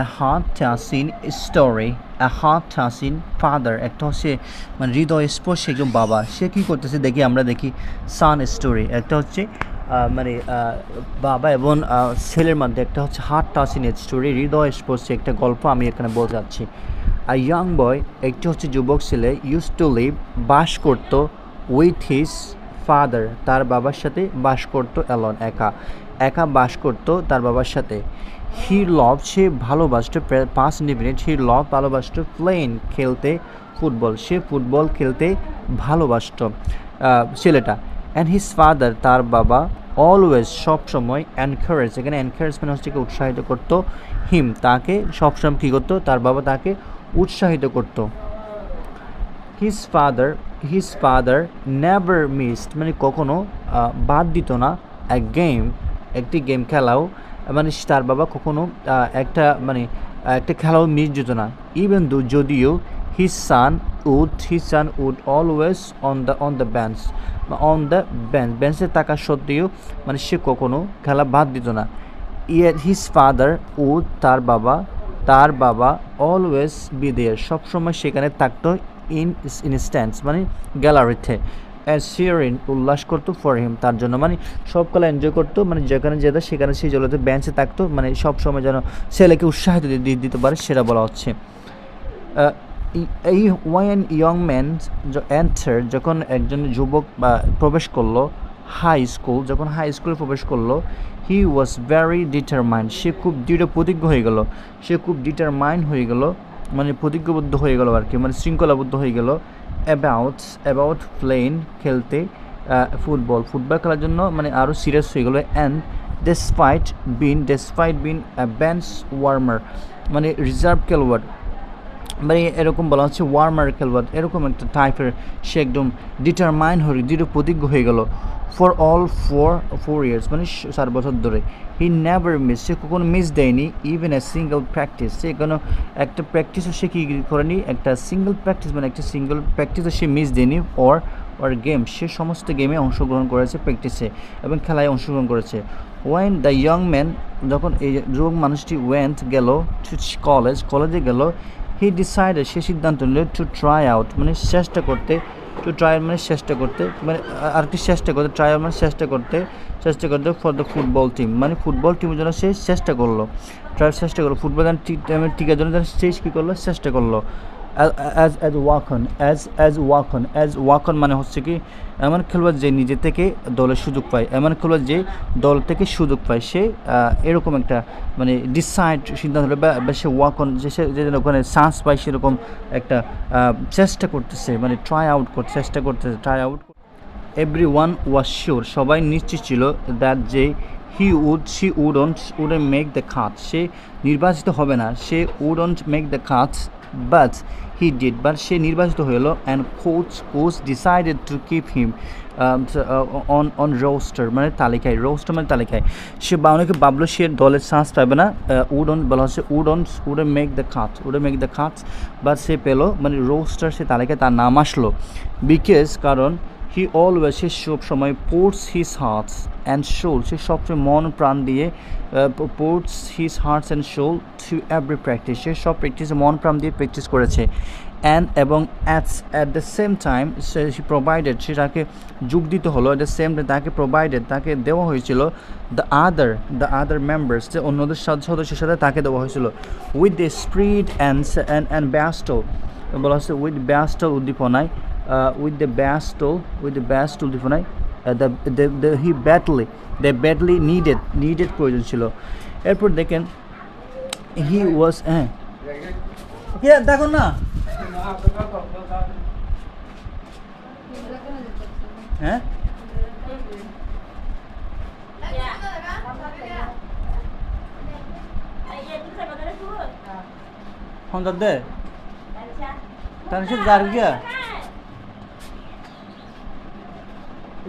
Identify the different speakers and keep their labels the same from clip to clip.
Speaker 1: A heart touching story a heart touching father একটা হচ্ছে মানে হৃদয় স্পর্শ একজন বাবা। সে কী করতেছে? দেখি, আমরা দেখি সান স্টোরি একটা হচ্ছে মানে বাবা এবং ছেলের মধ্যে একটা হচ্ছে হার্ট টাচিং স্টোরি হৃদয় স্পর্শে একটা গল্প আমি এখানে বোঝাচ্ছি। আর ইয়াং বয় একটি হচ্ছে যুবক ছেলে ইউজ টু লিভ বাস করতো উইথ হিজ ফাদার, তার বাবার সাথে বাস করতো অ্যালন, একা। একা বাস করতো তার বাবার সাথে। হি লভ সে ভালোবাসতো পাঁচ মিনিট হি লভ ভালোবাসতো প্লেন খেলতে ফুটবল সে ফুটবল খেলতে ভালোবাসতো ছেলেটা। অ্যান্ড হিজ ফাদার তার বাবা অলওয়েজ সবসময় এনকারেজ এখানে এনকারেজমেন্ট হচ্ছে উৎসাহিত করতো হিম তাকে সবসময় কী করতো, তার বাবা তাকে উৎসাহিত করতো। His father his father never missed মানে কখনো বাদ দিত না এক গেম একটি গেম খেলাও মানে তার বাবা কখনো একটা মানে একটা খেলাও মিস যেত না। ইভেন দো যদিও his son would his son would always on the on the bench on the bench বেঞ্চে থাকা সত্ত্বেও মানে সে কখনো খেলা বাদ দিত না। ইয়ে হিজ ফাদার উড তার বাবা তার বাবা অলওয়েজ বি দেয়ার সবসময় সেখানে থাকতো ইন ইনস্ট্যান্স মানে গ্যালারিতে। শিয়ারিন উল্লাস করতো ফর হিম তার জন্য মানে সব কলা এনজয় করতো মানে যেখানে যেত সেখানে সেই জলতে বেঞ্চে থাকতো মানে সব সময় যেন ছেলেকে উৎসাহিত দিতে পারে, সেটা বলা হচ্ছে। এই- এই ওয়ান ইয়ং ম্যান অ্যান্সার যখন একজন যুবক, বা প্রবেশ করল হাই স্কুল যখন হাই স্কুলে প্রবেশ করল হি ওয়াজ ভেরি ডিটারমাইন্ড সে খুব দৃঢ় প্রতিজ্ঞ হয়ে গেল। সে খুব ডিটারমাইন্ড হয়ে গেল মানে প্রতিজ্ঞবদ্ধ হয়ে গেল আর কি মানে শৃঙ্খলাবদ্ধ হয়ে গেল অ্যাবাউট অ্যাবাউট প্লেন খেলতে ফুটবল ফুটবল খেলার জন্য মানে আরও সিরিয়াস হয়ে গেলো and despite being despite being bench warmer মানে রিজার্ভ খেলোয়াড়। মানে এরকম বলা হচ্ছে ওয়ার্মার খেলোয়াড় এরকম একটা টাইপের সে একদম ডিটারমাইন হয়ে, দৃঢ় প্রতিজ্ঞ হয়ে গেল for all four four years মানে চার বছর ধরে। হি নেভার মিস সে কখনো মিস দেয়নি ইভেন এ সিঙ্গেল প্র্যাকটিস সে কোনো একটা প্র্যাকটিসও সে কি করেনি, একটা সিঙ্গেল প্র্যাকটিস মানে একটা সিঙ্গেল প্র্যাকটিসও সে মিস দেয়নি অর অর গেম সে সমস্ত গেমে অংশগ্রহণ করেছে প্র্যাকটিসে এবং খেলায় অংশগ্রহণ করেছে। ওয়েন দ্য ইয়ং ম্যান যখন এই যুবক মানুষটি ওয়েন্ট গেল কলেজ কলেজে গেল হি ডিসাইডে সে সিদ্ধান্ত নিল টু ট্রাই আউট মানে চেষ্টা করতে টু ট্রাই মানে চেষ্টা করতে মানে আরেকটি চেষ্টা করতে ট্রাই মানে চেষ্টা করতে চেষ্টা করতে ফর দ্য ফুটবল টিম মানে ফুটবল টিমের জন্য সে চেষ্টা করল। ট্রাই চেষ্টা করল ফুটবল টিকার জন্য যেন সে কী করল? চেষ্টা করল। As as walk on as as walk on as walk on মানে হচ্ছে কি, এমন খেলোয়াড় যে নিজে থেকে দলের সুযোগ পায়, এমন খেলোয়াড় যে দল থেকে সুযোগ পায়, সে এরকম একটা মানে ডিসাইড সিদ্ধান্ত বা সে ওয়াকন যে সে, যে ওখানে চান্স পায়, সেরকম একটা চেষ্টা করতেছে মানে ট্রাই আউট করতে, চেষ্টা করতেছে try out everyone was sure সবাই নিশ্চিত ছিল দ্যাট যে he would see wouldn't would make the cut সে নির্বাচিত হবে না, সে would wouldn't make the cut but he did but সে নির্বাচিত হলো and coach coach decided to keep him on on roster মানে তালিকায় রোস্টার মানে তালিকায়। সে বা অনেকে ভাবলো সে দলের চান্স পাবে না উড অন বলা হচ্ছে wouldn't would make the cut would make the cut but সে পেল মানে রোস্টার সে তালিকায় তার নাম আসলো। বিকজ কারণ হি অলওয়েজ সে সব সময় পোর্টস হিজ হার্টস অ্যান্ড শোল সে সবসময় মন, প্রাণ দিয়ে poured his hearts and soul to every practice সে সব প্র্যাকটিসে মন, প্রাণ দিয়ে প্র্যাকটিস করেছে। অ্যান্ড এবং at at the same time say provided সে তাকে যোগ দিতে হলো। অ্যাট দ্য সেম তাকে প্রোভাইডেড তাকে দেওয়া হয়েছিল the other the other members যে অন্যদের সদস্যের সাথে তাকে দেওয়া হয়েছিল। With the spirit and and and bustle বলা হচ্ছে উইথ ব্যাস্টল উদ্দীপনায়। With the bastel with the uh, the, the, the he badly they badly needed needed প্রয়োজন ছিল এরপর দেখেন হি ওয়াজ হ্যাঁ দেখো না হ্যাঁ দে তার সাথে যার গিয়া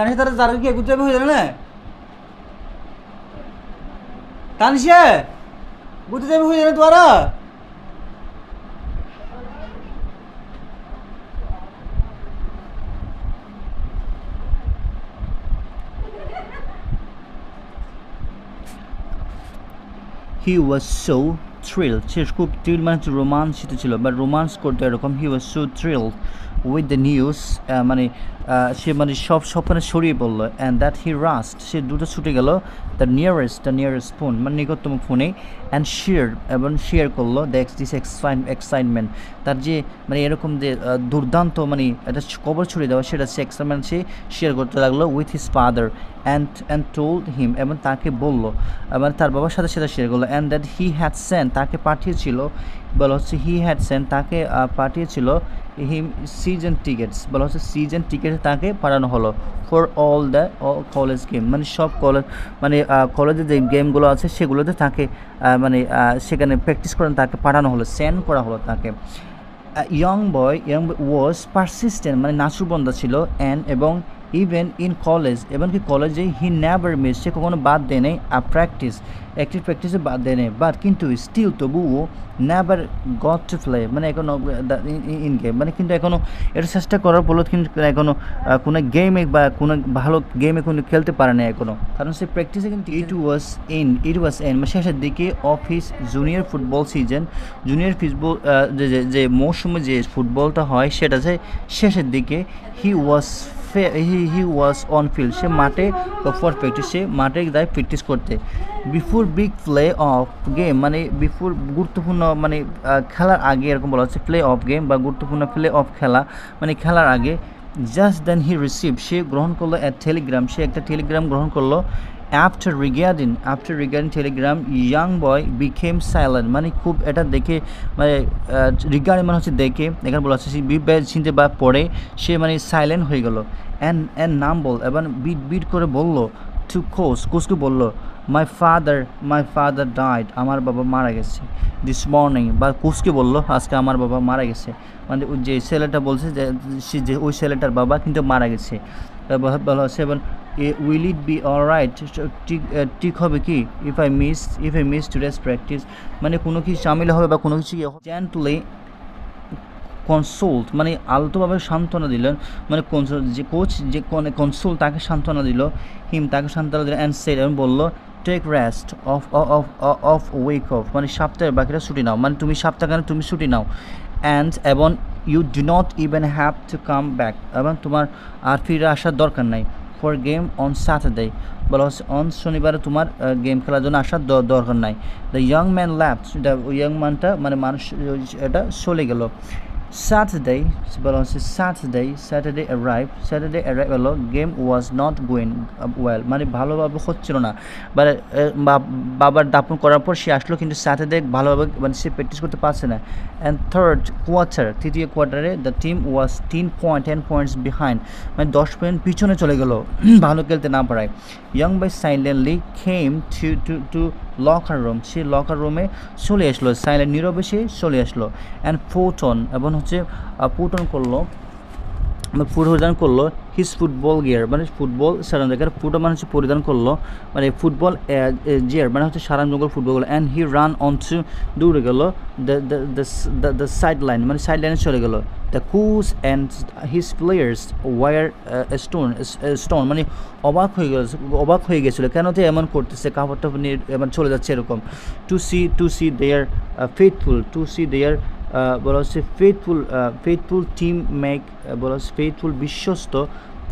Speaker 1: তার সাথে তারা যার গিয়া গুজরামি হয়ে যাবে না তানসে গুজরামি হয়ে যাবে তোরা He was so thrilled সে খুব থ্রিল মানে হচ্ছে রোমাঞ্চিত ছিল বা রোমান্স করতো এরকম। He was so thrilled with the news মানে সে মানে সব সবখানে সরিয়ে পড়ল অ্যান্ড দ্যাট হি রাস্ট সে দুটো ছুটে গেল the nearest the nearest phone মানে নিকটতম ফোনে অ্যান্ড শেয়ার এবং শেয়ার করল দ্য দিস এক্সাইটমেন্ট তার যে মানে এরকম যে দুর্দান্ত মানে একটা কবর ছড়িয়ে দেওয়া, সেটা সে এক্সাইটমেন্ট সে শেয়ার করতে লাগল with his father and and told him এবং তাকে বলল মানে তার বাবার সাথে সেটা শেয়ার করল and that he had sent তাকে পাঠিয়েছিল, বলা হচ্ছে হি হ্যাড সেন্ট তাকে পাঠিয়েছিল হিম সিজন টিকিটস বলা হচ্ছে সিজন টিকিট তাকে পাঠানো হলো for all the college game মানে সব কলেজ মানে কলেজে যে গেমগুলো আছে সেগুলোতে তাকে মানে সেখানে প্র্যাকটিস করেন, তাকে পাঠানো হলো সেন্ড করা হলো তাকে। Young boy young was persistent মানে নাচুবন্দা ছিল অ্যান্ড এবং ইভেন ইন কলেজ এমনকি কলেজে হি নেভার মিস সে কখনো বাদ দেয় নেই আ প্র্যাকটিস একটি প্র্যাকটিসে বাদ দেয় নেই। বাট কিন্তু স্টিল তবুও নেভার গট টু প্লে মানে এখনও ইন গেম মানে কিন্তু এখনও এটা চেষ্টা করার ফলত কিন্তু এখনও আহ, কোনো গেমে বা কোনো ভালো গেমে কোনো খেলতে পারে না এখনও। কারণ সে প্র্যাকটিসে কিন্তু ইট was in it was an মানে শেষের দিকে of his junior football season junior football যে যে- যে মৌসুমে যে ফুটবলটা হয় সেটা যে শেষের দিকে হি ওয়াজ হি হি ওয়াজ অন ফিল্ড সে মাঠে ফর প্র্যাকটিস সে মাঠে যায় প্র্যাকটিস করতে। Before big play of game মানে বিফোর গুরুত্বপূর্ণ মানে খেলার আগে এরকম বলা হচ্ছে প্লে অফ গেম বা গুরুত্বপূর্ণ প্লে অফ খেলা মানে খেলার আগে। জাস্ট দেন হি রিসিভ সে গ্রহণ করল এক টেলিগ্রাম সে একটা টেলিগ্রাম গ্রহণ করল after regarding after regarding telegram young boy became silent মানে খুব এটা দেখে মানে রিগার্ডিং মানে হচ্ছে দেখে, এখানে বলা হচ্ছে চিনতে বা পড়ে, সে মানে সাইলেন্ট হয়ে গেল। অ্যান্ড অ্যান্ড নাম বল, এবং বিট বিট করে বলল টু কোস কোচকে বলল my father my father died আমার বাবা মারা গেছে দিস মর্নিং বা কোচকে বলল, আজকে আমার বাবা মারা গেছে। মানে যে ছেলেটা বলছে যে ওই ছেলেটার বাবা কিন্তু মারা গেছে। বলা হচ্ছে এবং will it be all right? ঠিক হবে কি? If I miss, if I miss today's practice. মানে কোনো কিছু সামিল হবে বা কোনো কিছু জেন্টলি কনসোল্ট মানে আলতোভাবে সান্ত্বনা দিলেন। মানে যে কোচ যে কনসোল তাকে সান্ত্বনা দিল। হিম তাকে সান্ত্বনা দিল অ্যান্ড সেড এবং বলল take rest of of of week off মানে সপ্তাহের বাকিটা ছুটি নাও। মানে তুমি সপ্তাহখানে তুমি ছুটি নাও। অ্যান্ড এবং you do not even have to come back এবং তোমার আর ফিরে আসার দরকার নাই। ফর গেম অন স্যাটারডে বলা হচ্ছে অন শনিবারে তোমার গেম খেলার জন্য আসার দরকার নাই। The young man left the young ম্যানটা মানে মানুষ এটা চলে গেল। স্যাটারডে বলা হচ্ছে Saturday Saturday arrive Saturday arrive হলো game was not going well মানে ভালোভাবে হচ্ছিল না। মানে বাবার দাপন করার পর সে আসলো, কিন্তু স্যাটারডে ভালোভাবে মানে সে প্র্যাকটিস করতে পারছে না। অ্যান্ড থার্ড কোয়ার্টার তৃতীয় কোয়ার্টারে দ্য টিম ওয়াজ তিন পয়েন্ট টেন পয়েন্টস বিহাইন্ড মানে দশ পয়েন্ট পিছনে চলে গেল, ভালো খেলতে না পারায়। Young boy silently came to to to locker room say locker রুমে চলে আসলো সাইলেন্ট নীরবে সে চলে আসলো। অ্যান্ড ফোটন এবং হচ্ছে পুটন করল পরিধান করল হিস ফুটবল গিয়ার মানে ফুটবল সারান জায়গার ফুটো মানে হচ্ছে পরিধান করল মানে ফুটবল জিয়ার মানে হচ্ছে সারান জঙ্গল ফুটবল গেলো and he ran on to দৌড়ে গেল দ্য সাইড লাইন মানে সাইড লাইনে চলে গেল। The coach and his players were stunned stunned মানে অবাক হয়ে গেল, অবাক হয়ে গেছিল, কেন যে এমন করতেছে কাপড়টা নিয়ে এমন চলে যাচ্ছে এরকম। To see to see their faithful to see their বলা হচ্ছে ফেথফুল ফেথফুল টিম মেক বলা হচ্ছে ফেথফুল বিশ্বস্ত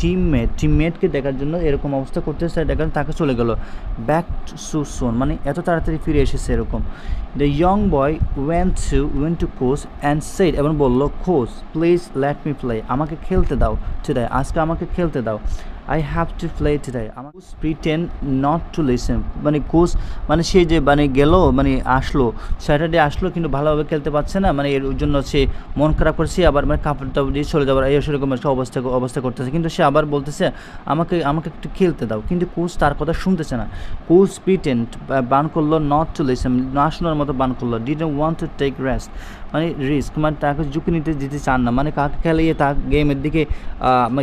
Speaker 1: টিমমেট টিমমেটকে দেখার জন্য এরকম অবস্থা করতেছে দেখার তাকে চলে গেল। ব্যাক টু সোন মানে এত তাড়াতাড়ি ফিরে এসেছে এরকম। The young boy went to went to coach and said এবং বলল coach please let me play আমাকে খেলতে দাও টুডে আজকে আমাকে খেলতে দাও। I have to play today আমার প্রিটেন নট টু লিসেন মানে কোচ মানে সে যে মানে গেল মানে আসলো স্যাটারডে আসলো কিন্তু ভালোভাবে খেলতে পারছে না মানে এর জন্য সে মন খারাপ করছে আবার মানে কাপড় টাপড় দিয়ে চলে যাবার এই সেরকম একটা অবস্থা অবস্থা করতেছে। কিন্তু সে আবার বলতেছে, আমাকে আমাকে একটু খেলতে দাও। কিন্তু কোচ তার কথা শুনতেছে না। কোচ প্রিটেন্ট বান করল নট টু লিসেন না শোনার মতো বান করল। Did want to take rest মানে রিস্ক মানে তাকে ঝুঁকি নিতে দিতে চান না। মানে কাকে খেলিয়ে তা গেমের দিকে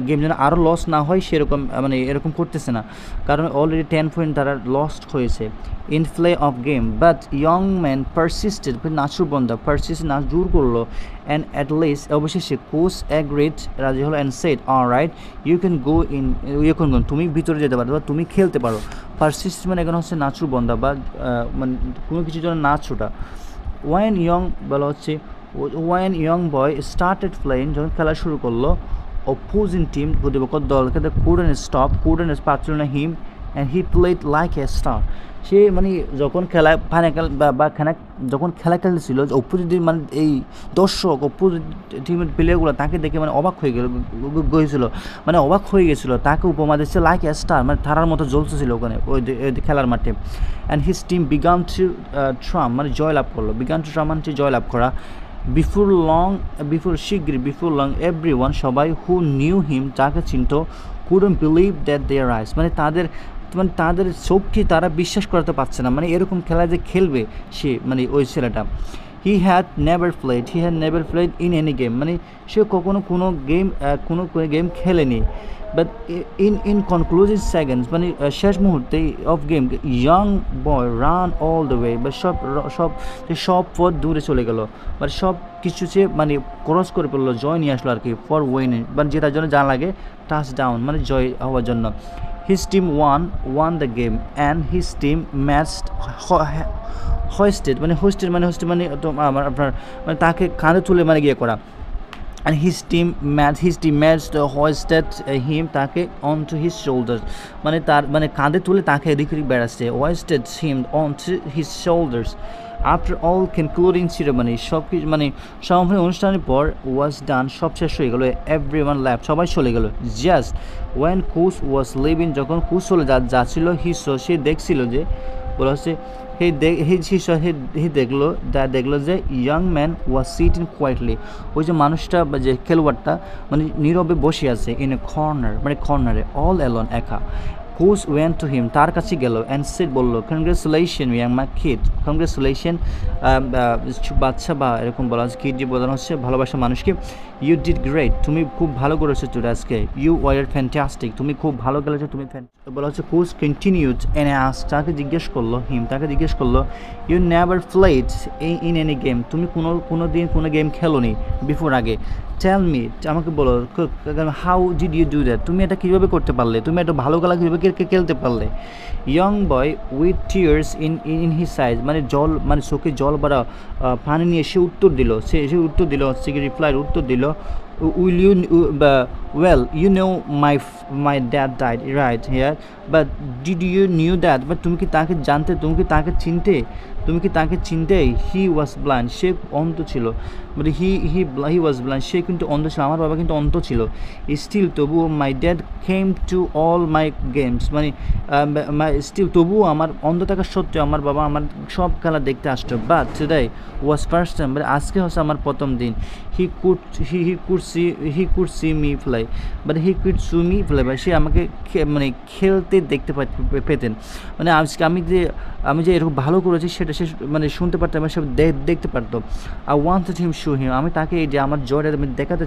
Speaker 1: গেম যেন আরও লস না হয় সেরকম মানে এরকম করতেছে না। কারণ অলরেডি টেন পয়েন্ট তারা লস্ট হয়েছে in playoff game but young man persisted নাচুর বন্ধা পারসিস্ট নাচ জোর করল অ্যান্ড অ্যাট লিস্ট অবশেষে কোচ অ্যাগ্রেড রাজি হলো and said all right you can go in you can go তুমি ভিতরে যেতে পারো বা তুমি খেলতে পারো। পারসিস্ট মানে এখন হচ্ছে নাচুর বন্ধা বা মানে কোনো কিছুর জন্য নাচ ওটা। ওয়ান ইয়ং বলা হচ্ছে। When young boy started playing যখন খেলা শুরু করল। অপোজিং টিম প্রতিপক্ষ দলকে কুডেন স্টপ কুডেন পাচ্ছিল না him and he played like a star সে মানে যখন খেলা ফাইনাল বা খেলা, যখন খেলা খেলছিল অপোজিট মানে এই দর্শক অপোজিট টিমের প্লেয়ারগুলো তাকে দেখে মানে অবাক হয়ে গেল গিয়েছিল। মানে অবাক হয়ে গেছিল তাকে উপমা দিচ্ছে লাইক এ স্টার মানে তারার মতো জ্বলতেছিল ওখানে, ওই খেলার মাঠে। And his team began to triumph মানে জয়লাভ করল। বিগান টু ট্রাম মানে জয়লাভ করা। বিফোর লং বিফোর শিগগির বিফোর লং এভরি ওয়ান সবাই হু নিউ হিম যাকে চিনত কুডন বিলিভ দ্যাট দেয়ার আইস মানে তাদের মানে তাদের চোখকে তারা বিশ্বাস করাতে পারছে না। মানে এরকম খেলা যে খেলবে সে মানে ওই ছেলেটা। He had never played he had never played in any game মানে সে কখনো কোনো গেম কোনো গেম খেলেনি। But in in conclusive seconds মানে শেষ মুহূর্তে of game young boy ran all the way বা সব সব সব পথ দূরে চলে গেল। মানে সব কিছু সে মানে ক্রস করে ফেলল জয় নিয়ে আসলো আর কি ফর উইনিং মানে যেটার জন্য যা লাগে টাচ ডাউন মানে জয় হওয়ার জন্য। His team won won the game and his team matched hoisted মানে হোস্টেড মানে হোস্টেড মানে আমার, আপনার মানে তাকে কাঁধে তুলে মানে গিয়ে করা। And his teammates his teammates hoisted him তাকে অন টু হিজ শোল্ডার্স মানে তার মানে কাঁধে তুলে তাকে এদিক ওদিক বেড়াচ্ছে। Hoisted him on to his shoulders after all concluding ceremony সব কিছু মানে সমাপনী অনুষ্ঠানের পর ওয়াজ ডান সব শেষ হয়ে গেলো। এভরি ওয়ান ল্যাব সবাই চলে গেলো। Just when coach was leaving যখন কুস চলে যা যাচ্ছিল হি সে দেখছিল যে, বলা হচ্ছে হে হে দেখল, যা দেখল যে young man was sitting quietly ওই যে মানুষটা যে খেলোয়াড়টা মানে নীরবে বসে আছে ইন এ কর্নার মানে কর্নারে অল অ্যালন একা। কোচ ওয়েন টু হিম তার কাছে গেল অ্যান্ড সেট বলল congratulation young my kid congratulation বাচ্চা বা এরকম বলা হচ্ছে কিড যে বোঝানো হচ্ছে, ভালোবাসা মানুষকে ইউ ডিড গ্রেট তুমি খুব ভালো করেছ টুডে আজকে। ইউ ওয়ার ফ্যান্টাস্টিক তুমি খুব ভালো খেলেছো, তুমি বলা হচ্ছে কোচ কন্টিনিউড এনে আস তাকে জিজ্ঞেস করল হিম, তাকে জিজ্ঞেস করল you never played in any game তুমি কোনো কোনো দিন কোনো গেম খেলোনি বিফোর আগে। টেল মি আমাকে বলো how did you do that তুমি এটা কীভাবে করতে পারলে? তুমি একটা ভালো খেলা কীভাবে কে- কে- খেলতে পারলে। Young boy with tears in in his eyes মানে জল মানে চোখে জল বাড়া পানি নিয়ে সে উত্তর দিল। সে সে উত্তর দিল, হচ্ছে কি রিপ্লাইয়ের উত্তর দিল will you well you know my my dad died right here but did you knew that but তুমি কি তাকে জানতে, তুমি কি তাকে চিনতে? তুমি কি তাকে চিনতে? হি ওয়াজ ব্লাইন্ড সে অন্ধ ছিল। মানে হি হি হি ওয়াজ ব্লাইন্ড সে কিন্তু অন্ধ ছিল, আমার বাবা কিন্তু অন্ধ ছিল। স্টিল তবুও my dad came to all my games মানে স্টিল তবুও আমার অন্ধ থাকা সত্ত্বেও আমার বাবা আমার সব খেলা দেখতে আসতো। But today was first time মানে আজকে হচ্ছে আমার প্রথম দিন। He could he he could see he could see me fly. But he could see me fly. বা সে আমাকে মানে খেলতে দেখতে পেতেন। মানে আজকে আমি যে আমি যে এরকম ভালো করেছি, সেটা সে মানে শুনতে পারতাম সে দেখতে পারতো। আই ওয়ান্স হিম শু হিম আমি তাকে এই যে আমার জয়টা আমি দেখাতে